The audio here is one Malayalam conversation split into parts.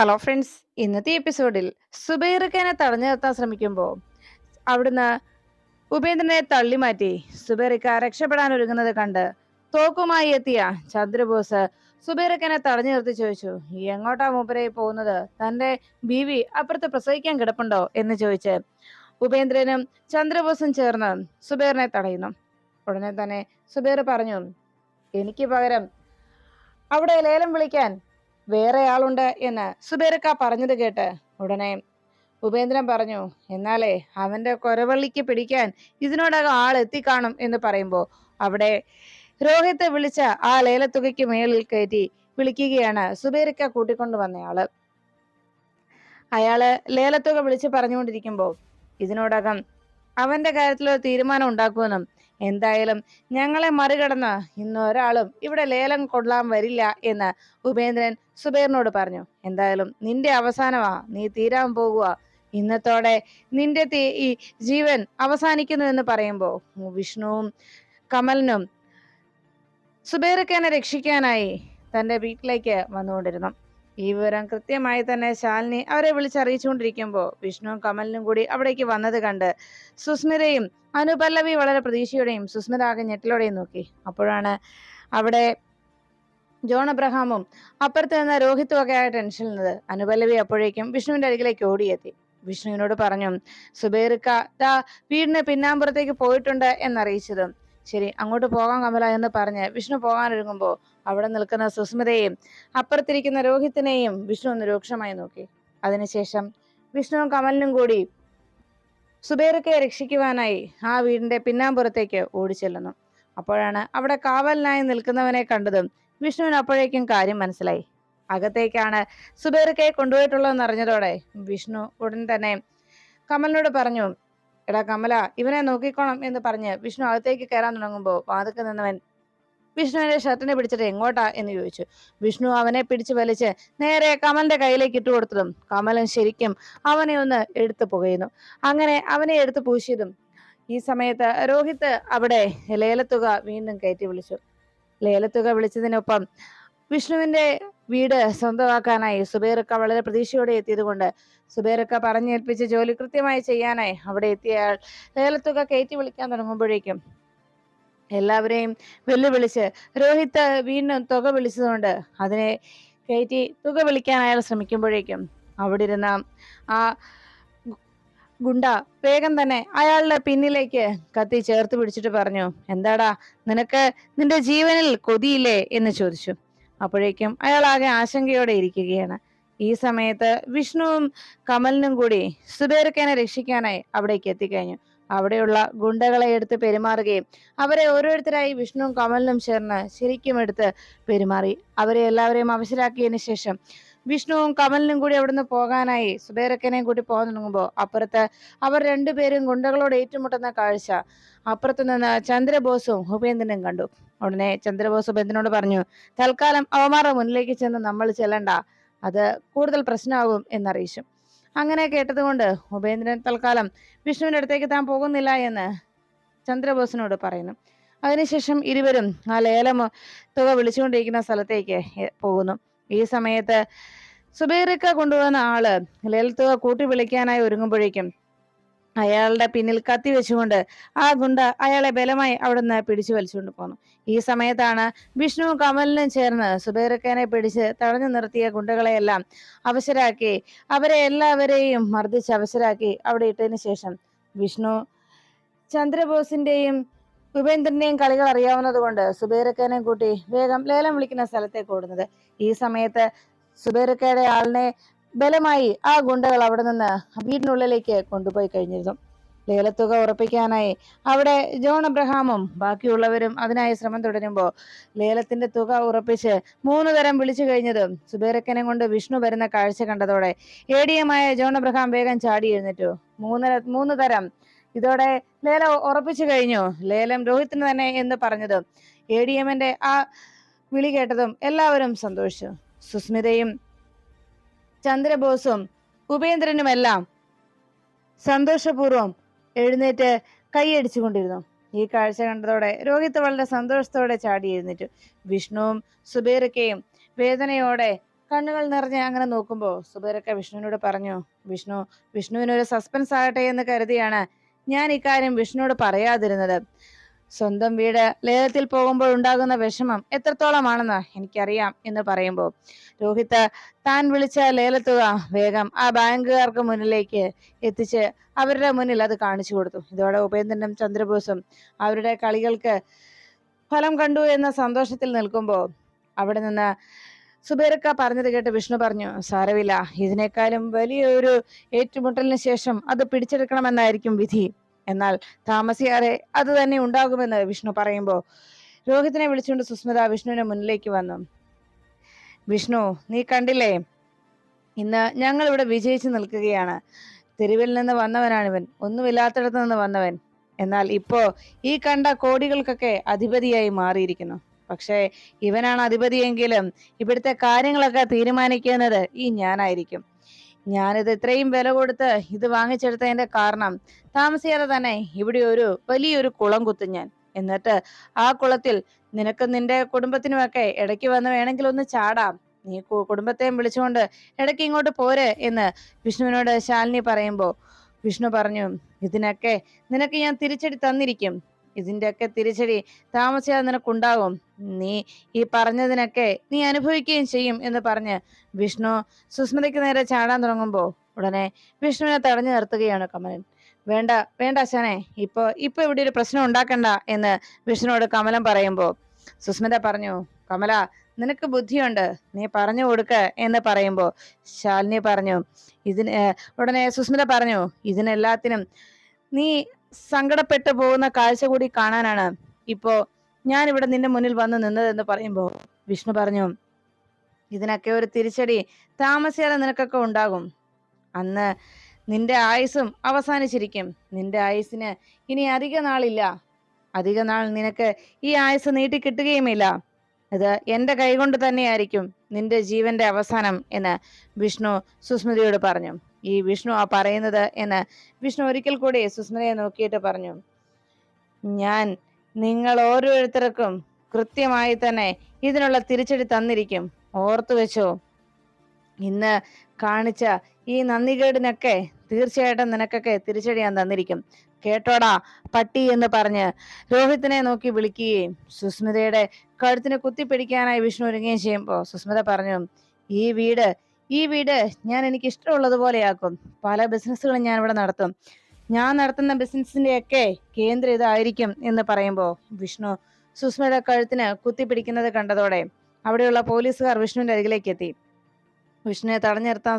ഹലോ ഫ്രണ്ട്സ് ഇന്നത്തെ എപ്പിസോഡിൽ സുബൈറക്കനെ തടഞ്ഞു നിർത്താൻ ശ്രമിക്കുമ്പോൾ അവിടുന്ന് ഉപേന്ദ്രനെ തള്ളി മാറ്റി സുബൈറക്ക രക്ഷപ്പെടാൻ ഒരുങ്ങുന്നത് കണ്ട് തോക്കുമായി എത്തിയ ചന്ദ്രബോസ് സുബൈറക്കനെ തടഞ്ഞു നിർത്തി ചോദിച്ചു എങ്ങോട്ടാ മൂപ്പരെ പോകുന്നത്? തന്റെ ബീവി അപ്പുറത്ത് പ്രസവിക്കാൻ കിടപ്പുണ്ടോ? എന്ന് ചോദിച്ച് ഉപേന്ദ്രനും ചന്ദ്രബോസും ചേർന്ന് സുബൈറിനെ തടയുന്നു. ഉടനെ തന്നെ സുബൈർ പറഞ്ഞു എനിക്ക് പകരം അവിടെ ലേലം വിളിക്കാൻ വേറെ ആളുണ്ട് എന്ന് സുബേരക്ക പറഞ്ഞത് കേട്ട് ഉടനെ ഉപേന്ദ്രൻ പറഞ്ഞു എന്നാലേ അവന്റെ കൊരവള്ളിക്ക് പിടിക്കാൻ ഇതിനോടകം ആൾ എത്തിക്കാണും എന്ന് പറയുമ്പോൾ അവിടെ രോഹിത്തെ വിളിച്ച ആ ലേലത്തുകയ്ക്ക് മേളിൽ കയറ്റി വിളിക്കുകയാണ് സുബേരക്ക കൂട്ടിക്കൊണ്ടു വന്നയാൾ. അയാൾ ലേലത്തുക വിളിച്ച് പറഞ്ഞുകൊണ്ടിരിക്കുമ്പോൾ ഇതിനോടകം അവന്റെ കാര്യത്തിൽ ഒരു തീരുമാനം ഉണ്ടാക്കുമെന്നും എന്തായാലും ഞങ്ങളെ മറികടന്ന് ഇന്ന് ഒരാളും ഇവിടെ ലേലം കൊള്ളാൻ വരില്ല എന്ന് ഉപേന്ദ്രൻ സുബൈറിനോട് പറഞ്ഞു. എന്തായാലും നിന്റെ അവസാനമാ നീ തീരാൻ പോകുക ഇന്നത്തോടെ നിന്റെ ഈ ജീവൻ അവസാനിക്കുന്നു എന്ന് പറയുമ്പോൾ വിഷ്ണുവും കമലിനും സുബേറക്കേനെ രക്ഷിക്കാനായി തന്റെ വീട്ടിലേക്ക് വന്നുകൊണ്ടിരുന്നു. ഈ വിവരം കൃത്യമായി തന്നെ ശാലിനി അവരെ വിളിച്ചറിയിച്ചുകൊണ്ടിരിക്കുമ്പോൾ വിഷ്ണുവും കമലിനും കൂടി അവിടേക്ക് വന്നത് കണ്ട് സുസ്മിതയും അനുപല്ലവി വളരെ പ്രതീക്ഷയോടെയും സുസ്മിത ഞെട്ടലോടെയും നോക്കി. അപ്പോഴാണ് അവിടെ ജോൺ അബ്രഹാമും അപ്പുറത്ത് നിന്ന് രോഹിത്തും ഒക്കെ ആയ ടെൻഷനിൽ അനുപല്ലവി അപ്പോഴേക്കും വിഷ്ണുവിന്റെ അരികിലേക്ക് ഓടിയെത്തി. വിഷ്ണുവിനോട് പറഞ്ഞു സുബേർക്ക ദാ വീടിന് പിന്നാമ്പുറത്തേക്ക് പോയിട്ടുണ്ട് എന്നറിയിച്ചതും. ശരി അങ്ങോട്ട് പോകാൻ കമല എന്ന് പറഞ്ഞ് വിഷ്ണു പോകാനൊരുങ്ങുമ്പോൾ അവിടെ നിൽക്കുന്ന സുസ്മിതയെയും അപ്പുറത്തിരിക്കുന്ന രോഹിത്തിനെയും വിഷ്ണു ഒന്ന് രൂക്ഷമായി നോക്കി. അതിനുശേഷം വിഷ്ണുവും കമലിനും കൂടി സുബൈറക്കയെ രക്ഷിക്കുവാനായി ആ വീടിന്റെ പിന്നാമ്പുറത്തേക്ക് ഓടിച്ചെല്ലുന്നു. അപ്പോഴാണ് അവിടെ കാവലിനായി നിൽക്കുന്നവനെ കണ്ടതും വിഷ്ണുവിന് അപ്പോഴേക്കും കാര്യം മനസ്സിലായി. അകത്തേക്കാണ് സുബേറക്കയെ കൊണ്ടുപോയിട്ടുള്ളതെന്ന് അറിഞ്ഞതോടെ വിഷ്ണു ഉടൻ തന്നെ കമലിനോട് പറഞ്ഞു എടാ കമല ഇവനെ നോക്കിക്കോണം എന്ന് പറഞ്ഞ് വിഷ്ണു അകത്തേക്ക് കയറാൻ തുടങ്ങുമ്പോൾ വാതുക്കെ നിന്നവൻ വിഷ്ണുവിന്റെ ഷർട്ടിനെ പിടിച്ചിട്ട് എങ്ങോട്ടാ എന്ന് ചോദിച്ചു. വിഷ്ണു അവനെ പിടിച്ചു വലിച്ച് നേരെ കമലിന്റെ കയ്യിലേക്ക് ഇട്ടു കൊടുത്തതും കമലൻ ശരിക്കും അവനെ ഒന്ന് എടുത്തു പുകയുന്നു. അങ്ങനെ അവനെ എടുത്തു പൂശിയതും ഈ സമയത്ത് രോഹിത് അവിടെ ലേലത്തുക വീണ്ടും കയറ്റി വിളിച്ചു. ലേലത്തുക വിളിച്ചതിനൊപ്പം വിഷ്ണുവിന്റെ വീട് സ്വന്തമാക്കാനായി സുബേറക്ക വളരെ പ്രതീക്ഷയോടെ എത്തിയത് കൊണ്ട് സുബൈറക്ക പറഞ്ഞേൽപ്പിച്ച ജോലി കൃത്യമായി ചെയ്യാനായി അവിടെ എത്തിയയാൾ ലേലത്തുക കയറ്റി വിളിക്കാൻ തുടങ്ങുമ്പോഴേക്കും എല്ലാവരെയും വെല്ലുവിളിച്ച് രോഹിത്ത് വീണ്ടും തുക വിളിച്ചതുകൊണ്ട് അതിനെ കയറ്റി തുക വിളിക്കാൻ അയാൾ ശ്രമിക്കുമ്പോഴേക്കും അവിടെ ഇരുന്ന ആ ഗുണ്ട വേഗം തന്നെ അയാളുടെ പിന്നിലേക്ക് കത്തി ചേർത്ത് പിടിച്ചിട്ട് പറഞ്ഞു എന്താടാ നിനക്ക് നിന്റെ ജീവനിൽ കൊതിയില്ലേ? എന്ന് ചോദിച്ചു. അപ്പോഴേക്കും അയാൾ ആകെ ആശങ്കയോടെ ഇരിക്കുകയാണ്. ഈ സമയത്ത് വിഷ്ണുവും കമലിനും കൂടി സുബേർക്കേനെ രക്ഷിക്കാനായി അവിടേക്ക് എത്തിക്കഴിഞ്ഞു. അവിടെയുള്ള ഗുണ്ടകളെ എടുത്ത് പെരുമാറുകയും അവരെ ഓരോരുത്തരായി വിഷ്ണുവും കമലിനും ചേർന്ന് ശരിക്കും എടുത്ത് പെരുമാറി. അവരെ എല്ലാവരെയും അവശരാക്കിയതിനു ശേഷം വിഷ്ണുവും കമലിനും കൂടി അവിടുന്ന് പോകാനായി സുബേരക്കനെയും കൂടി പോകാൻ തുടങ്ങുമ്പോൾ അപ്പുറത്ത് അവർ രണ്ടുപേരും ഗുണ്ടകളോട് ഏറ്റുമുട്ടുന്ന കാഴ്ച അപ്പുറത്ത് നിന്ന് ചന്ദ്രബോസും ഉപേന്ദ്രനും കണ്ടു. ഉടനെ ചന്ദ്രബോസ് ഉപേന്ദ്രനോട് പറഞ്ഞു തൽക്കാലം അവമാരുടെ മുന്നിലേക്ക് ചെന്ന് നമ്മൾ ചെല്ലണ്ട. അത് കൂടുതൽ പ്രശ്നമാകും എന്നറിയിച്ചു. അങ്ങനെ കേട്ടതുകൊണ്ട് ഉപേന്ദ്രൻ തൽക്കാലം വിഷ്ണുവിന്റെ അടുത്തേക്ക് താൻ പോകുന്നില്ല എന്ന് ചന്ദ്രബോസിനോട് പറയുന്നു. അതിനുശേഷം ഇരുവരും ആ ലേലം തുക വിളിച്ചുകൊണ്ടിരിക്കുന്ന സ്ഥലത്തേക്ക് പോകുന്നു. ഈ സമയത്ത് സുബൈറിക്ക കൊണ്ടുവന്ന ആൾ ലേലത്തുക കൂട്ടി വിളിക്കാനായി ഒരുങ്ങുമ്പോഴേക്കും അയാളുടെ പിന്നിൽ കത്തി വെച്ചുകൊണ്ട് ആ ഗുണ്ട അയാളെ ബലമായി അവിടുന്ന് പിടിച്ചു വലിച്ചുകൊണ്ട് പോന്നു. ഈ സമയത്താണ് വിഷ്ണു കമലിനും ചേർന്ന് സുബേറക്കേനെ പിടിച്ച് തടഞ്ഞു നിർത്തിയ ഗുണ്ടകളെയെല്ലാം അവശരാക്കി അവരെ എല്ലാവരെയും മർദ്ദിച്ച് അവശരാക്കി അവിടെ ഇട്ടതിന് ശേഷം വിഷ്ണു ചന്ദ്രബോസിന്റെയും ഉപേന്ദ്രന്റെയും കളികൾ അറിയാവുന്നതുകൊണ്ട് കൊണ്ട് സുബൈറക്കനെ കൂട്ടി വേഗം ലേലം വിളിക്കുന്ന സ്ഥലത്തേക്ക് ഓടുന്നത്. ഈ സമയത്ത് സുബൈറക്കയുടെ ആളിനെ ബലമായി ആ ഗുണ്ടകൾ അവിടെ നിന്ന് വീടിനുള്ളിലേക്ക് കൊണ്ടുപോയി കഴിഞ്ഞിരുന്നു. ലേലത്തുക ഉറപ്പിക്കാനായി അവിടെ ജോൺ അബ്രഹാമും ബാക്കിയുള്ളവരും അതിനായി ശ്രമം തുടരുമ്പോൾ ലേലത്തിന്റെ തുക ഉറപ്പിച്ച് മൂന്ന് തരം വിളിച്ചു കഴിഞ്ഞതും സുബേരക്കനെ കൊണ്ട് വിഷ്ണു വരുന്ന കാഴ്ച കണ്ടതോടെ എമായ ജോൺ അബ്രഹാം വേഗം ചാടി എഴുന്നേറ്റു. മൂന്ന് മൂന്ന് തരം. ഇതോടെ ലേലം ഉറപ്പിച്ചു കഴിഞ്ഞു. ലേലം രോഹിത്തിന് തന്നെ എന്ന് പറഞ്ഞതും എ ഡി എമ്മിന്റെ ആ വിളി കേട്ടതും എല്ലാവരും സന്തോഷിച്ചു. സുസ്മിതയും ചന്ദ്രബോസും ഉപേന്ദ്രനുമെല്ലാം സന്തോഷപൂർവം എഴുന്നേറ്റ് കൈയടിച്ചുകൊണ്ടിരുന്നു. ഈ കാഴ്ച കണ്ടതോടെ രോഹിത് വളരെ സന്തോഷത്തോടെ ചാടി എഴുന്നേറ്റു. വിഷ്ണുവും സുബേറക്കയും വേദനയോടെ കണ്ണുകൾ നിറഞ്ഞ് അങ്ങനെ നോക്കുമ്പോൾ സുബേറക്ക വിഷ്ണുവിനോട് പറഞ്ഞു വിഷ്ണു വിഷ്ണുവിനൊരു സസ്പെൻസ് ആകട്ടെ എന്ന് കരുതിയാണ് ഞാൻ ഇക്കാര്യം വിഷ്ണുവോട് പറയാതിരുന്നത്. സ്വന്തം വീട് ലേലത്തിൽ പോകുമ്പോൾ ഉണ്ടാകുന്ന വിഷമം എത്രത്തോളമാണെന്ന് എനിക്കറിയാം എന്ന് പറയുമ്പോൾ രോഹിത് താൻ വിളിച്ച ലേലത്തുക വേഗം ആ ബാങ്കുകാർക്ക് മുന്നിലേക്ക് എത്തിച്ച് അവരുടെ മുന്നിൽ അത് കാണിച്ചു കൊടുത്തു. ഇതോടെ ഉപേന്ദ്രനും ചന്ദ്രബോസും അവരുടെ കളികൾക്ക് ഫലം കണ്ടു എന്ന സന്തോഷത്തിൽ നിൽക്കുമ്പോൾ അവിടെ നിന്ന് സുബേരക്ക പറഞ്ഞത് കേട്ട് വിഷ്ണു പറഞ്ഞു സാരമില്ല ഇതിനേക്കാളും വലിയൊരു ഏറ്റുമുട്ടലിന് ശേഷം അത് പിടിച്ചെടുക്കണമെന്നായിരിക്കും വിധി. എന്നാൽ താമസിയാതെ അത് തന്നെ ഉണ്ടാകുമെന്ന് വിഷ്ണു പറയുമ്പോൾ രോഹിത്തിനെ വിളിച്ചുകൊണ്ട് സുസ്മിത വിഷ്ണുവിന്റെ മുന്നിലേക്ക് വന്നു. വിഷ്ണു നീ കണ്ടില്ലേ? ഇന്ന് ഞങ്ങൾ ഇവിടെ വിജയിച്ചു നിൽക്കുകയാണ്. തെരുവിൽ നിന്ന് വന്നവനാണിവൻ. ഒന്നുമില്ലാത്തിടത്ത് നിന്ന് വന്നവൻ. എന്നാൽ ഇപ്പോ ഈ കണ്ട കോടികൾക്കൊക്കെ അധിപതിയായി മാറിയിരിക്കുന്നു. പക്ഷേ ഇവനാണ് അധിപതിയെങ്കിലും ഇവിടുത്തെ കാര്യങ്ങളൊക്കെ തീരുമാനിക്കുന്നത് ഈ ഞാനായിരിക്കും. ഞാനിത് ഇത്രയും വില കൊടുത്ത് ഇത് വാങ്ങിച്ചെടുത്തതിന്റെ കാരണം താമസിയാതെ തന്നെ ഇവിടെ ഒരു വലിയൊരു കുളം കുത്തും ഞാൻ. എന്നിട്ട് ആ കുളത്തിൽ നിനക്ക് നിന്റെ കുടുംബത്തിനുമൊക്കെ ഇടയ്ക്ക് വന്ന് വേണമെങ്കിൽ ഒന്ന് ചാടാം. നീ കുടുംബത്തെയും വിളിച്ചുകൊണ്ട് ഇടയ്ക്ക് ഇങ്ങോട്ട് പോരെ എന്ന് വിഷ്ണുവിനോട് ശാലിനി പറയുമ്പോ വിഷ്ണു പറഞ്ഞു ഇതിനൊക്കെ നിനക്ക് ഞാൻ തിരിച്ചടി തന്നിരിക്കും. ഇതിന്റെയൊക്കെ തിരിച്ചടി താമസിയാതെ നിനക്കുണ്ടാകും. നീ ഈ പറഞ്ഞതിനൊക്കെ നീ അനുഭവിക്കുകയും ചെയ്യും എന്ന് പറഞ്ഞ് വിഷ്ണു സുസ്മിതയ്ക്ക് നേരെ ചാടാൻ തുടങ്ങുമ്പോൾ ഉടനെ വിഷ്ണുവിനെ തടഞ്ഞു നിർത്തുകയാണ് കമലൻ. വേണ്ട വേണ്ട അച്ഛനെ ഇപ്പൊ ഇപ്പൊ ഇവിടെ ഒരു പ്രശ്നം ഉണ്ടാക്കണ്ട എന്ന് വിഷ്ണുവോട് കമലൻ പറയുമ്പോ സുസ്മിത പറഞ്ഞു കമല നിനക്ക് ബുദ്ധിയുണ്ട്. നീ പറഞ്ഞു കൊടുക്ക എന്ന് പറയുമ്പോ ശാലിനി പറഞ്ഞു ഇതിന് ഉടനെ സുസ്മിത പറഞ്ഞു ഇതിനെല്ലാത്തിനും നീ സങ്കടപ്പെട്ടു പോകുന്ന കാഴ്ച കൂടി കാണാനാണ് ഇപ്പോ ഞാൻ ഇവിടെ നിന്റെ മുന്നിൽ വന്ന് നിന്നതെന്ന് പറയുമ്പോ വിഷ്ണു പറഞ്ഞു ഇതിനൊക്കെ ഒരു തിരിച്ചടി താമസിയാതെ നിനക്കൊക്കെ ഉണ്ടാകും. അന്ന് നിന്റെ ആയുസ്സും അവസാനിച്ചിരിക്കും. നിന്റെ ആയുസ്സിന് ഇനി അധിക നാളില്ല. അധിക നാൾ നിനക്ക് ഈ ആയുസ് നീട്ടി കിട്ടുകയുമില്ല. ഇത് എന്റെ കൈകൊണ്ട് തന്നെയായിരിക്കും നിന്റെ ജീവന്റെ അവസാനം എന്ന് വിഷ്ണു സുസ്മിതയോട് പറഞ്ഞു. ഈ വിഷ്ണു ആ പറയുന്നത് എന്ന് വിഷ്ണു ഒരിക്കൽ കൂടി സുസ്മിതയെ നോക്കിയിട്ട് പറഞ്ഞു ഞാൻ നിങ്ങൾ ഓരോരുത്തർക്കും കൃത്യമായി തന്നെ ഇതിനുള്ള തിരിച്ചടി തന്നിരിക്കും. ഓർത്തു വെച്ചോ ഇന്ന് കാണിച്ച ഈ നന്ദികേടിനൊക്കെ തീർച്ചയായിട്ടും നിനക്കൊക്കെ തിരിച്ചടി ഞാൻ തന്നിരിക്കും. കേട്ടോടാ പട്ടി എന്ന് പറഞ്ഞ് രോഹിത്തിനെ നോക്കി വിളിക്കുകയും സുസ്മിതയുടെ കഴുത്തിന് കുത്തിപ്പിടിക്കാനായി വിഷ്ണു ഒരുങ്ങുകയും ചെയ്യുമ്പോൾ സുസ്മിത പറഞ്ഞു ഈ വീട് ഈ വീട് ഞാൻ എനിക്ക് ഇഷ്ടമുള്ളതുപോലെയാക്കും പല ബിസിനസ്സുകളും ഞാൻ ഇവിടെ നടത്തും. ഞാൻ നടത്തുന്ന ബിസിനസിന്റെ ഒക്കെ കേന്ദ്രം ഇതായിരിക്കും എന്ന് പറയുമ്പോൾ വിഷ്ണു സുസ്മിത കഴുത്തിന് കുത്തിപ്പിടിക്കുന്നത് കണ്ടതോടെ അവിടെയുള്ള പോലീസുകാർ വിഷ്ണുവിന്റെ അരികിലേക്ക് എത്തി. വിഷ്ണുവിനെ തടഞ്ഞു നിർത്താൻ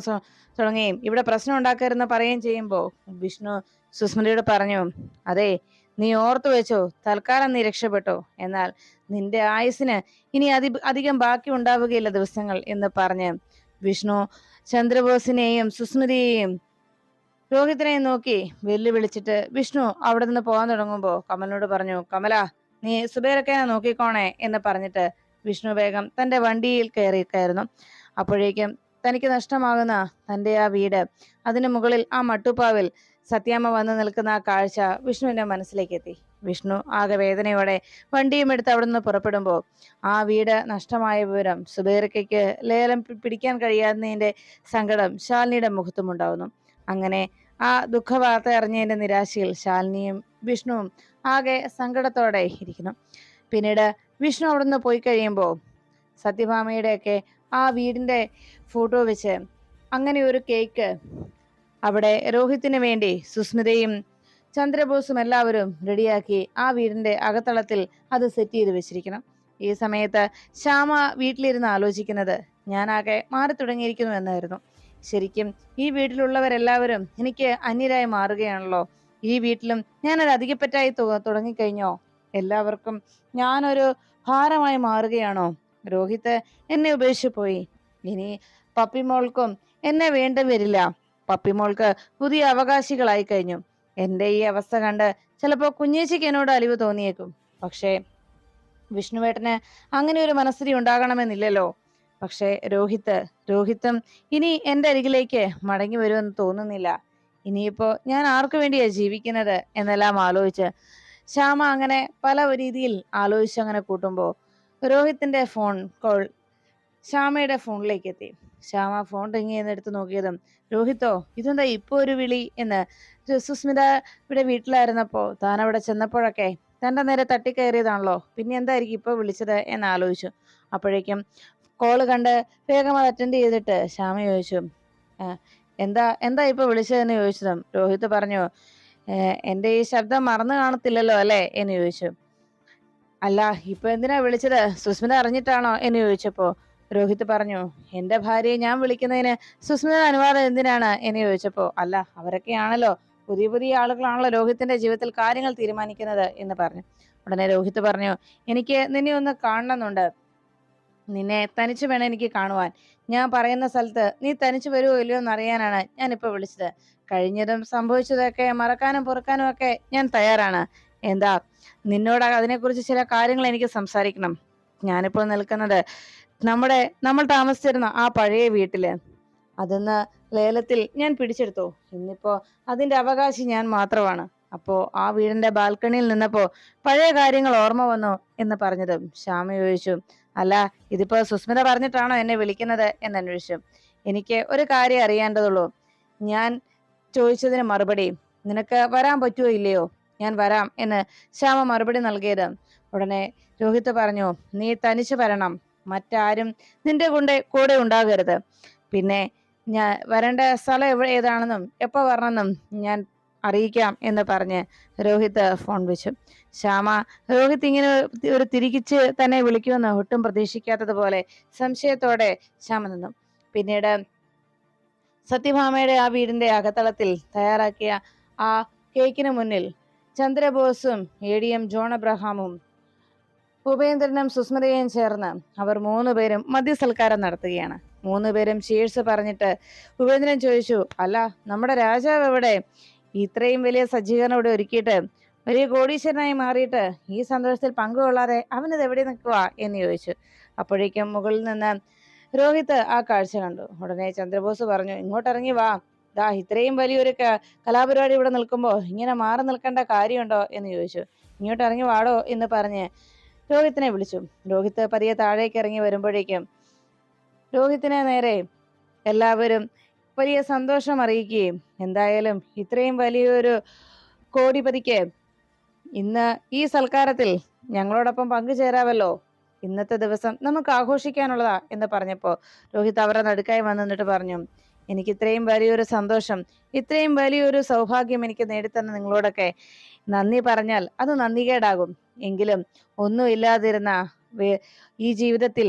തുടങ്ങുകയും ഇവിടെ പ്രശ്നം ഉണ്ടാക്കരുതെന്ന് പറയുകയും ചെയ്യുമ്പോൾ വിഷ്ണു സുസ്മിതയോട് പറഞ്ഞു അതെ നീ ഓർത്തു വെച്ചോ തൽക്കാലം നീ രക്ഷപ്പെട്ടു. എന്നാൽ നിന്റെ ആയുസിന് ഇനി അധികം ബാക്കി ഉണ്ടാവുകയില്ല ദിവസങ്ങൾ എന്ന് പറഞ്ഞ് വിഷ്ണു ചന്ദ്രബോസിനെയും സുസ്മിതയെയും രോഹിത്തിനെയും നോക്കി വെല്ലുവിളിച്ചിട്ട് വിഷ്ണു അവിടെ നിന്ന് പോകാൻ തുടങ്ങുമ്പോൾ കമലിനോട് പറഞ്ഞു കമല നീ സുബേരൊക്കെ നോക്കിക്കോണേ എന്ന് പറഞ്ഞിട്ട് വിഷ്ണു വേഗം തന്റെ വണ്ടിയിൽ കയറി കയറിയിരിക്കായിരുന്നു. അപ്പോഴേക്കും തനിക്ക് നഷ്ടമാകുന്ന തന്റെ ആ വീട് അതിനു മുകളിൽ ആ മട്ടുപ്പാവിൽ സത്യാമ്മ വന്ന് നിൽക്കുന്ന ആ കാഴ്ച വിഷ്ണുവിന്റെ മനസ്സിലേക്ക് എത്തി വിഷ്ണു ആകെ വേദനയോടെ വണ്ടിയും എടുത്ത് അവിടെ നിന്ന് പുറപ്പെടുമ്പോൾ ആ വീട് നഷ്ടമായ വിവരം സുബൈറയ്ക്ക് ലേലം പിടിക്കാൻ കഴിയാത്തതിന്റെ സങ്കടം ശാലിനിയുടെ മുഖത്തും ഉണ്ടാവുന്നു. അങ്ങനെ ആ ദുഃഖവാർത്ത അറിഞ്ഞതിന്റെ നിരാശയിൽ ശാലിനിയും വിഷ്ണുവും ആകെ സങ്കടത്തോടെ ഇരിക്കുന്നു. പിന്നീട് വിഷ്ണു അവിടെ നിന്ന് പോയി കഴിയുമ്പോൾ സത്യഭാമയുടെയൊക്കെ ആ വീടിന്റെ ഫോട്ടോ വെച്ച് അങ്ങനെ ഒരു കേക്ക് അവിടെ രോഹിത്തിന് വേണ്ടി സുസ്മിതയും ചന്ദ്രബോസും എല്ലാവരും റെഡിയാക്കി ആ വീടിന്റെ അകത്തളത്തിൽ അത് സെറ്റ് ചെയ്ത് വെച്ചിരിക്കണം. ഈ സമയത്ത് ശ്യാമ വീട്ടിലിരുന്ന് ആലോചിക്കുന്നത് ഞാനാകെ മാറി തുടങ്ങിയിരിക്കുന്നു എന്നായിരുന്നു. ശരിക്കും ഈ വീട്ടിലുള്ളവരെല്ലാവരും എനിക്ക് അന്യരായി മാറുകയാണല്ലോ. ഈ വീട്ടിലും ഞാനൊരു അധികപ്പറ്റായി തുടങ്ങിക്കഴിഞ്ഞോ? എല്ലാവർക്കും ഞാനൊരു ഭാരമായി മാറുകയാണോ? രോഹിത് എന്നെ ഉപേക്ഷിച്ചു പോയി. ഇനി പപ്പിമോൾക്കും എന്നെ വേണ്ട വരില്ല. പപ്പിമോൾക്ക് പുതിയ അവകാശികളായി കഴിഞ്ഞു. എന്റെ ഈ അവസ്ഥ കണ്ട് ചിലപ്പോ കുഞ്ഞേച്ചിക്ക് എന്നോട് അലിവ് തോന്നിയേക്കും. പക്ഷേ വിഷ്ണുവേട്ടന് അങ്ങനെ ഒരു മനസ്ഥിതി ഉണ്ടാകണമെന്നില്ലല്ലോ. പക്ഷേ രോഹിത്ത് രോഹിത്തും ഇനി എന്റെ അരികിലേക്ക് മടങ്ങി വരുമെന്ന് തോന്നുന്നില്ല. ഇനിയിപ്പോ ഞാൻ ആർക്കു വേണ്ടിയാ ജീവിക്കുന്നത് എന്നെല്ലാം ആലോചിച്ച് ശ്യാമ അങ്ങനെ പല രീതിയിൽ ആലോചിച്ച് അങ്ങനെ കൂട്ടുമ്പോ രോഹിത്തിന്റെ ഫോൺ കോൾ ശ്യാമയുടെ ഫോണിലേക്ക് എത്തി. ശ്യാമ ഫോൺ റിങ് ചെയ്യുന്ന എടുത്ത് നോക്കിയതും രോഹിത്തോ ഇതെന്താ ഇപ്പൊ ഒരു വിളി? എന്ന്. സുസ്മിത ഇവിടെ വീട്ടിലായിരുന്നപ്പോ താൻ അവിടെ ചെന്നപ്പോഴൊക്കെ തന്റെ നേരെ തട്ടിക്കയറിയതാണല്ലോ പിന്നെ എന്തായിരിക്കും ഇപ്പൊ വിളിച്ചത് എന്ന് ആലോചിച്ചു. അപ്പോഴേക്കും കോൾ കണ്ട് വേഗം അത് അറ്റൻഡ് ചെയ്തിട്ട് ശ്യാമ ചോദിച്ചു എന്താ എന്താ ഇപ്പൊ വിളിച്ചതെന്ന് ചോദിച്ചതും? രോഹിത് പറഞ്ഞു എന്റെ ഈ ശബ്ദം മറന്നു കാണത്തില്ലല്ലോ അല്ലേ? എന്ന് ചോദിച്ചു. അല്ല ഇപ്പൊ എന്തിനാ വിളിച്ചത്? സുസ്മിത അറിഞ്ഞിട്ടാണോ? എന്ന് ചോദിച്ചപ്പോ രോഹിത് പറഞ്ഞു എന്റെ ഭാര്യയെ ഞാൻ വിളിക്കുന്നതിന് സുസ്മിത അനുവാദം എന്തിനാണ്? എന്ന് ചോദിച്ചപ്പോ അല്ല അവരൊക്കെയാണല്ലോ പുതിയ പുതിയ ആളുകളാണല്ലോ രോഹിത്തിന്റെ ജീവിതത്തിൽ കാര്യങ്ങൾ തീരുമാനിക്കുന്നത് എന്ന് പറഞ്ഞു. ഉടനെ രോഹിത് പറഞ്ഞു എനിക്ക് നിന്നെ ഒന്ന് കാണണമെന്നുണ്ട്. നിന്നെ തനിച്ച് വേണം എനിക്ക് കാണുവാൻ. ഞാൻ പറയുന്ന സ്ഥലത്ത് നീ തനിച്ച് വരുമോ ഇല്ലയോ എന്ന് അറിയാനാണ് ഞാൻ ഇപ്പൊ വിളിച്ചത്. കഴിഞ്ഞതും സംഭവിച്ചതൊക്കെ മറക്കാനും പൊറുക്കാനും ഒക്കെ ഞാൻ തയ്യാറാണ്. എന്താ നിന്നോട് അതിനെക്കുറിച്ച് ചില കാര്യങ്ങൾ എനിക്ക് സംസാരിക്കണം. ഞാനിപ്പോൾ നിൽക്കുന്നത് നമ്മുടെ നമ്മൾ താമസിച്ചിരുന്ന ആ പഴയ വീട്ടിൽ അതിന്ന് ലേലത്തിൽ ഞാൻ പിടിച്ചെടുത്തു. ഇന്നിപ്പോ അതിന്റെ അവകാശി ഞാൻ മാത്രമാണ്. അപ്പോ ആ വീടിന്റെ ബാൽക്കണിയിൽ നിന്നപ്പോ പഴയ കാര്യങ്ങൾ ഓർമ്മ വന്നു എന്ന് പറഞ്ഞതും. ശ്യാമ ചോദിച്ചു അല്ല ഇതിപ്പോ സുസ്മിത പറഞ്ഞിട്ടാണോ എന്നെ വിളിക്കുന്നത്? എന്ന് അന്വേഷിച്ചു. എനിക്ക് ഒരു കാര്യം അറിയേണ്ടതുള്ളൂ. ഞാൻ ചോദിച്ചതിന് മറുപടി നിനക്ക് വരാൻ പറ്റുമോ ഇല്ലയോ? ഞാൻ വരാം എന്ന് ശ്യാമ മറുപടി നൽകിയത്. ഉടനെ രോഹിത് പറഞ്ഞു നീ തനിച്ച് വരണം. മറ്റാരും നിന്റെ കൊണ്ട് കൂടെ ഉണ്ടാകരുത്. പിന്നെ ഞാൻ വരേണ്ട സ്ഥലം എവിടെ ഏതാണെന്നും എപ്പോൾ വരണമെന്നും ഞാൻ അറിയിക്കാം എന്ന് പറഞ്ഞ് രോഹിത് ഫോൺ വെച്ചു. ശ്യാമ രോഹിത് ഇങ്ങനെ ഒരു തിരികിച്ച് തന്നെ വിളിക്കുമെന്ന് ഒട്ടും പ്രതീക്ഷിക്കാത്തതുപോലെ സംശയത്തോടെ ശ്യാമ നിന്നു. പിന്നീട് സത്യഭാമയുടെ ആ വീടിന്റെ അകത്തളത്തിൽ തയ്യാറാക്കിയ ആ കേക്കിന് മുന്നിൽ ചന്ദ്രബോസും എ ഡി എം ജോൺ അബ്രഹാമും ഉപേന്ദ്രനും സുസ്മിതയും ചേർന്ന് അവർ മൂന്നുപേരും മദ്യസൽക്കാരം നടത്തുകയാണ്. മൂന്നുപേരും ചീഴ്സ് പറഞ്ഞിട്ട് ഉപേന്ദ്രൻ ചോദിച്ചു അല്ല നമ്മുടെ രാജാവ് എവിടെ? ഇത്രയും വലിയ സജ്ജീകരണം ഇവിടെ ഒരുക്കിയിട്ട് വലിയ കോടീശ്വരനായി മാറിയിട്ട് ഈ സന്തോഷത്തിൽ പങ്കുകൊള്ളാതെ അവനത് എവിടെ നിൽക്കുക എന്ന് ചോദിച്ചു. അപ്പോഴേക്കും മുകളിൽ നിന്ന് രോഹിത് ആ കാഴ്ച കണ്ടു. ഉടനെ ചന്ദ്രബോസ് പറഞ്ഞു ഇങ്ങോട്ട് ഇറങ്ങി വാ. ദാ ഇത്രയും വലിയൊരു കലാപരിപാടി ഇവിടെ നിൽക്കുമ്പോൾ ഇങ്ങനെ മാറി നിൽക്കേണ്ട കാര്യമുണ്ടോ? എന്ന് ചോദിച്ചു. ഇങ്ങോട്ട് ഇറങ്ങി വാടോ എന്ന് പറഞ്ഞ് രോഹിത്തിനെ വിളിച്ചു. രോഹിത്ത് പതിയെ താഴേക്ക് ഇറങ്ങി വരുമ്പോഴേക്കും രോഹിത്തിനെ നേരെ എല്ലാവരും വലിയ സന്തോഷം അറിയിക്കുകയും എന്തായാലും ഇത്രയും വലിയൊരു കോടിപതിക്ക് ഇന്ന് ഈ സൽക്കാരത്തിൽ ഞങ്ങളോടൊപ്പം പങ്കുചേരാവല്ലോ. ഇന്നത്തെ ദിവസം നമുക്ക് ആഘോഷിക്കാനുള്ളതാ എന്ന് പറഞ്ഞപ്പോൾ രോഹിത് അവരുടെ നടുക്കായി വന്നു നിന്നിട്ട് പറഞ്ഞു എനിക്ക് ഇത്രയും വലിയൊരു സന്തോഷം ഇത്രയും വലിയൊരു സൗഭാഗ്യം എനിക്ക് നേടിത്തന്ന നിങ്ങളോടൊക്കെ നന്ദി പറഞ്ഞാൽ അത് നന്ദികേടാകും. എങ്കിലും ഒന്നുമില്ലാതിരുന്ന ഈ ജീവിതത്തിൽ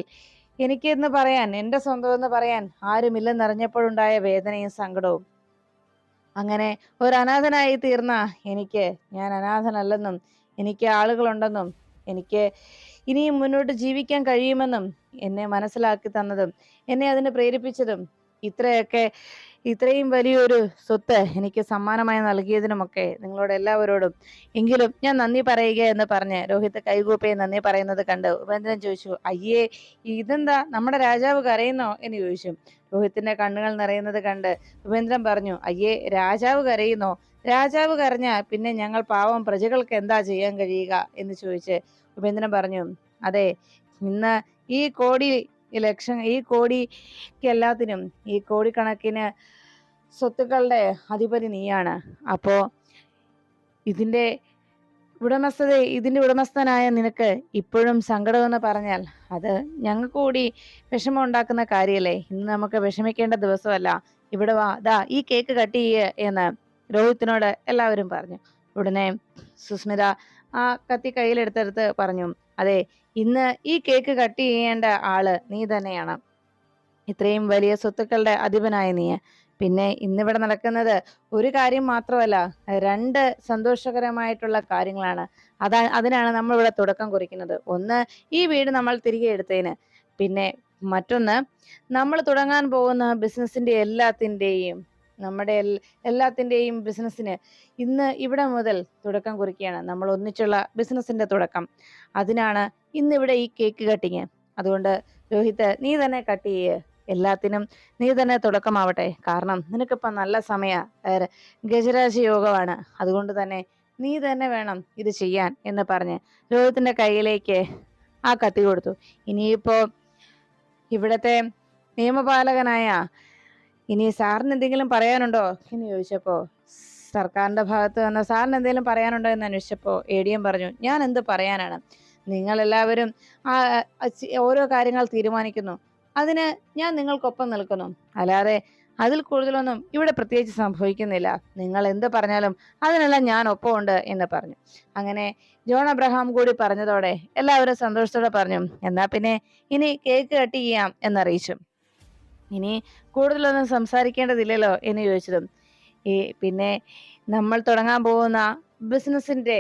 എനിക്ക് എന്ന് പറയാൻ എന്റെ സ്വന്തം എന്ന് പറയാൻ ആരുമില്ലെന്നറിഞ്ഞപ്പോഴുണ്ടായ വേദനയും സങ്കടവും. അങ്ങനെ ഒരു അനാഥനായി തീർന്ന എനിക്ക് ഞാൻ അനാഥനല്ലെന്നും എനിക്ക് ആളുകളുണ്ടെന്നും എനിക്ക് ഇനിയും മുന്നോട്ട് ജീവിക്കാൻ കഴിയുമെന്നും എന്നെ മനസ്സിലാക്കി തന്നതും എന്നെ അതിന് പ്രേരിപ്പിച്ചതും ഇത്രയൊക്കെ ഇത്രയും വലിയൊരു സ്വത്ത് എനിക്ക് സമ്മാനമായി നൽകിയതിനുമൊക്കെ നിങ്ങളോട് എല്ലാവരോടും എങ്കിലും ഞാൻ നന്ദി പറയുക എന്ന് പറഞ്ഞ് രോഹിത് കൈകൂപ്പയെ നന്ദി പറയുന്നത് കണ്ട് ഉപേന്ദ്രൻ ചോദിച്ചു അയ്യേ ഇതെന്താ? നമ്മുടെ രാജാവ് കരയുന്നോ? എന്ന് ചോദിച്ചു. രോഹിത്തിന്റെ കണ്ണുകൾ നിറയുന്നത് കണ്ട് ഉപേന്ദ്രൻ പറഞ്ഞു അയ്യേ രാജാവ് കരയുന്നോ? രാജാവ് കരഞ്ഞ പിന്നെ ഞങ്ങൾ പാവം പ്രജകൾക്ക് എന്താ ചെയ്യാൻ കഴിയുക? എന്ന് ചോദിച്ച് ഉപേന്ദ്രൻ പറഞ്ഞു അതെ ഇന്ന് ഈ കോടി ലക്ഷം ഈ കോടിക്ക് എല്ലാത്തിനും ഈ കോടിക്കണക്കിന് സ്വത്തുക്കളുടെ അധിപതി നീയാണ്. അപ്പോ ഇതിന്റെ ഉടമസ്ഥത ഇതിന്റെ ഉടമസ്ഥനായ നിനക്ക് ഇപ്പോഴും സങ്കടമെന്ന് പറഞ്ഞാൽ അത് ഞങ്ങൾക്ക് കൂടി വിഷമം ഉണ്ടാക്കുന്ന കാര്യമല്ലേ ഇന്ന് നമുക്ക് വിഷമിക്കേണ്ട ദിവസമല്ല. ഇവിടെ വാ ദാ ഈ കേക്ക് കട്ട് ചെയ്യേ എന്ന് രോഹിത്തിനോട് എല്ലാവരും പറഞ്ഞു. ഉടനെ സുസ്മിത ആ കത്തി കയ്യിലെടുത്തെടുത്ത് പറഞ്ഞു അതെ ഇന്ന് ഈ കേക്ക് കട്ട് ചെയ്യേണ്ട ആൾ നീ തന്നെയാണ്. ഇത്രയും വലിയ സ്വത്തുക്കളുടെ അധിപനായ നീ. പിന്നെ ഇന്നിവിടെ നടക്കുന്നത് ഒരു കാര്യം മാത്രമല്ല രണ്ട് സന്തോഷകരമായിട്ടുള്ള കാര്യങ്ങളാണ്. അതാ അതിനാണ് നമ്മൾ ഇവിടെ തുടക്കം കുറിക്കുന്നത്. ഒന്ന് ഈ വീട് നമ്മൾ തിരികെ എടുത്തതിന്. പിന്നെ മറ്റൊന്ന് നമ്മൾ തുടങ്ങാൻ പോകുന്ന ബിസിനസിന്റെ എല്ലാത്തിന്റെയും നമ്മുടെ എല്ലാത്തിന്റെയും ബിസിനസ്സിന് ഇന്ന് ഇവിടെ മുതൽ തുടക്കം കുറിക്കുകയാണ്. നമ്മൾ ഒന്നിച്ചുള്ള ബിസിനസ്സിന്റെ തുടക്കം. അതിനാണ് ഇന്നിവിടെ ഈ കേക്ക് കട്ടിങ്. അതുകൊണ്ട് രോഹിത് നീ തന്നെ കട്ട് ചെയ്യ്. എല്ലാത്തിനും നീ തന്നെ തുടക്കമാവട്ടെ. കാരണം നിനക്കിപ്പം നല്ല സമയ. ഗജരാശി യോഗമാണ്. അതുകൊണ്ട് തന്നെ നീ തന്നെ വേണം ഇത് ചെയ്യാൻ എന്ന് പറഞ്ഞ് രോഹിത്തിന്റെ കയ്യിലേക്ക് ആ കത്തി കൊടുത്തു. ഇനിയിപ്പോൾ ഇവിടത്തെ നിയമപാലകനായ ഇനി സാറിന് എന്തെങ്കിലും പറയാനുണ്ടോ? എന്ന് ചോദിച്ചപ്പോ സർക്കാരിന്റെ ഭാഗത്ത് നിന്ന് സാറിന് എന്തെങ്കിലും പറയാനുണ്ടോ എന്ന് അന്വേഷിച്ചപ്പോൾ എ ഡി എം പറഞ്ഞു ഞാൻ എന്ത് പറയാനാണ് നിങ്ങൾ എല്ലാവരും ഓരോ കാര്യങ്ങൾ തീരുമാനിക്കുന്നു. അതിന് ഞാൻ നിങ്ങൾക്കൊപ്പം നിൽക്കുന്നു. അല്ലാതെ അതിൽ കൂടുതലൊന്നും ഇവിടെ പ്രത്യേകിച്ച് സംഭവിക്കുന്നില്ല. നിങ്ങൾ എന്ത് പറഞ്ഞാലും അതിനെല്ലാം ഞാൻ ഒപ്പമുണ്ട് എന്ന് പറഞ്ഞു. അങ്ങനെ ജോൺ അബ്രഹാം കൂടി പറഞ്ഞതോടെ എല്ലാവരും സന്തോഷത്തോടെ പറഞ്ഞു എന്നാ പിന്നെ ഇനി കേക്ക് കട്ട് ചെയ്യാം എന്നറിയിച്ചു. ഇനി കൂടുതലൊന്നും സംസാരിക്കേണ്ടതില്ലല്ലോ എന്ന് ചോദിച്ചതും. ഈ പിന്നെ നമ്മൾ തുടങ്ങാൻ പോകുന്ന ബിസിനസിന്റെ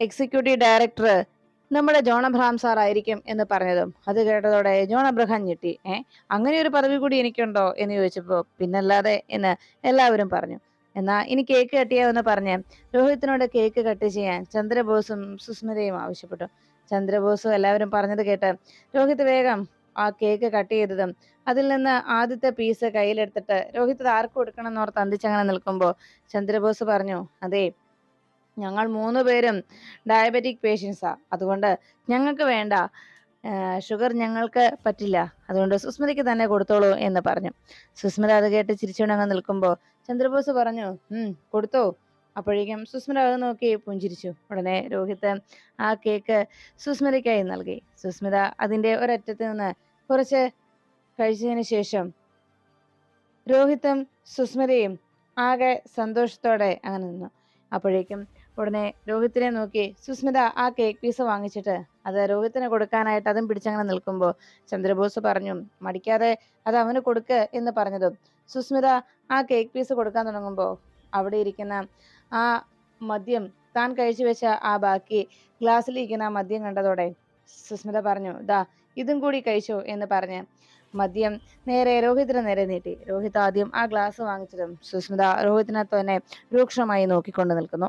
എക്സിക്യൂട്ടീവ് ഡയറക്ടർ നമ്മുടെ ജോൺ അബ്രഹാം സാർ ആയിരിക്കും എന്ന് പറഞ്ഞതും. അത് കേട്ടതോടെ ജോൺ അബ്രഹാം ഞെട്ടി. ഏ അങ്ങനെ ഒരു പദവി കൂടി എനിക്കുണ്ടോ എന്ന് ചോദിച്ചപ്പോൾ പിന്നല്ലാതെ എന്ന് എല്ലാവരും പറഞ്ഞു. എന്നാ ഇനി കേക്ക് കട്ട് ചെയ്യാമെന്ന് പറഞ്ഞ് രോഹിത്തിനോട് കേക്ക് കട്ട് ചെയ്യാൻ ചന്ദ്രബോസും സുസ്മിതയും ആവശ്യപ്പെട്ടു. ചന്ദ്രബോസും എല്ലാവരും പറഞ്ഞത് കേട്ട് രോഹിത് വേഗം ആ കേക്ക് കട്ട് ചെയ്തതും. അതിൽ നിന്ന് ആദ്യത്തെ പീസ് കയ്യിലെടുത്തിട്ട് രോഹിത് ഇത് ആർക്ക് കൊടുക്കണം എന്നോർത്ത് അന്തിച്ചങ്ങനെ നിൽക്കുമ്പോൾ ചന്ദ്രബോസ് പറഞ്ഞു അതെ ഞങ്ങൾ മൂന്ന് പേരും ഡയബറ്റിക് പേഷ്യൻസാ അതുകൊണ്ട് ഞങ്ങൾക്ക് വേണ്ട ഷുഗർ ഞങ്ങൾക്ക് പറ്റില്ല. അതുകൊണ്ട് സുസ്മിതയ്ക്ക് തന്നെ കൊടുത്തോളൂ എന്ന് പറഞ്ഞു. സുസ്മിത അത് കേട്ട് ചിരിച്ചുകൊണ്ടങ്ങ് നിൽക്കുമ്പോൾ ചന്ദ്രബോസ് പറഞ്ഞു കൊടുത്തോ. അപ്പോഴേക്കും സുസ്മിത അത് നോക്കി പുഞ്ചിരിച്ചു. ഉടനെ രോഹിത് ആ കേക്ക് സുസ്മിതയ്ക്കായി നൽകി. സുസ്മിത അതിന്റെ ഒരറ്റത്ത് നിന്ന് കുറച്ച് കഴിച്ചതിന് ശേഷം രോഹിത്തും സുസ്മിതയും ആകെ സന്തോഷത്തോടെ അങ്ങനെ നിന്നു. അപ്പോഴേക്കും ഉടനെ രോഹിത്തിനെ നോക്കി സുസ്മിത ആ കേക്ക് പീസ് വാങ്ങിച്ചിട്ട് അത് രോഹിത്തിന് കൊടുക്കാനായിട്ട് അതും പിടിച്ചങ്ങനെ നിൽക്കുമ്പോൾ ചന്ദ്രബോസ് പറഞ്ഞു മടിക്കാതെ അത് അവന് കൊടുക്ക് എന്ന് പറഞ്ഞതും സുസ്മിത ആ കേക്ക് പീസ് കൊടുക്കാൻ തുടങ്ങുമ്പോൾ അവിടെ ഇരിക്കുന്ന ആ മദ്യം താൻ കഴിച്ചു വെച്ച ആ ബാക്കി ഗ്ലാസ്സിലിരിക്കുന്ന ആ മദ്യം കണ്ടതോടെ സുസ്മിത പറഞ്ഞു ദാ ഇതും കൂടി കഴിച്ചോ എന്ന് പറഞ്ഞ് മദ്യം നേരെ രോഹിത്തിന് നേരെ നീട്ടി. രോഹിത് ആദ്യം ആ ഗ്ലാസ് വാങ്ങിച്ചതും സുസ്മിത രോഹിതിനെ തന്നെ രൂക്ഷമായി നോക്കിക്കൊണ്ട് നിൽക്കുന്നു.